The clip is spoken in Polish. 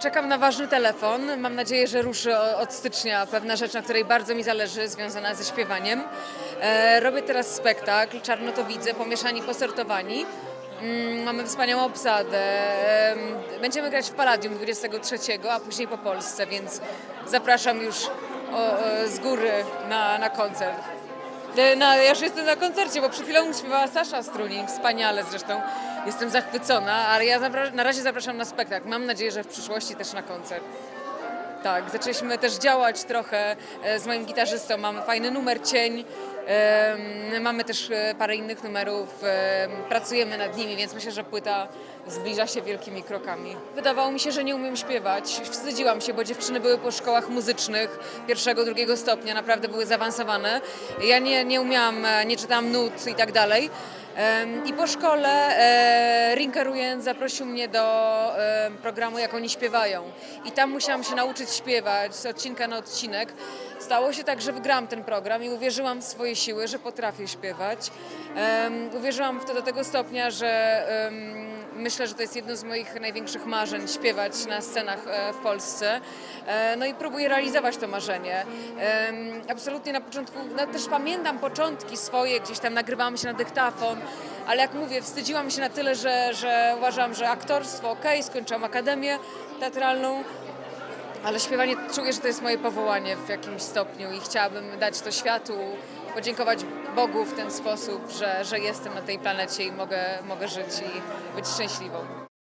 Czekam na ważny telefon. Mam nadzieję, że ruszy od stycznia pewna rzecz, na której bardzo mi zależy, związana ze śpiewaniem. E, robię teraz spektakl Czarnotowice, pomieszani, posortowani. Mm, mamy wspaniałą obsadę. Em, Będziemy grać w Palladium 23, a później po Polsce, więc zapraszam już z góry na, na koncert. E, Na, ja już jestem na koncercie, bo przed chwilą śpiewała Sasza Struning, wspaniale zresztą. Jestem zachwycona, ale ja na razie zapraszam na spektakl. Mam nadzieję, że w przyszłości też na koncert. Tak, zaczęliśmy też działać trochę e, z moim gitarzystą. Mamy fajny numer Cień. Mamy też e, parę innych numerów. em, Pracujemy nad nimi, więc myślę, że płyta zbliża się wielkimi krokami. Wydawało mi się, że nie umiem śpiewać. Wstydziłam się, bo dziewczyny były po szkołach muzycznych pierwszego, drugiego stopnia, naprawdę były zaawansowane. Ja nie, nie umiałam, e, nie czytałam nut i tak dalej. I po szkole e, Rinker Ujens zaprosił mnie do programu Jak oni śpiewają. I tam musiałam się nauczyć śpiewać z odcinka na odcinek. Stało się tak, że wygrałam ten program i uwierzyłam w swoje siły, że potrafię śpiewać. Em, uwierzyłam w to do tego stopnia, że em, myślę, że to jest jedno z moich największych marzeń śpiewać na scenach e, w Polsce. E, No i próbuję realizować to marzenie. Em, Absolutnie na początku, no też pamiętam początki swoje, gdzieś tam nagrywałam się na dyktafon, ale jak mówię, wstydziłam się na tyle, że, że uważam, że aktorstwo ok, skończyłam akademię teatralną, ale śpiewanie czuję, że to jest moje powołanie w jakimś stopniu i chciałabym dać to światu, podziękować Bogu w ten sposób, że, że jestem na tej planecie i mogę, mogę żyć i być szczęśliwą.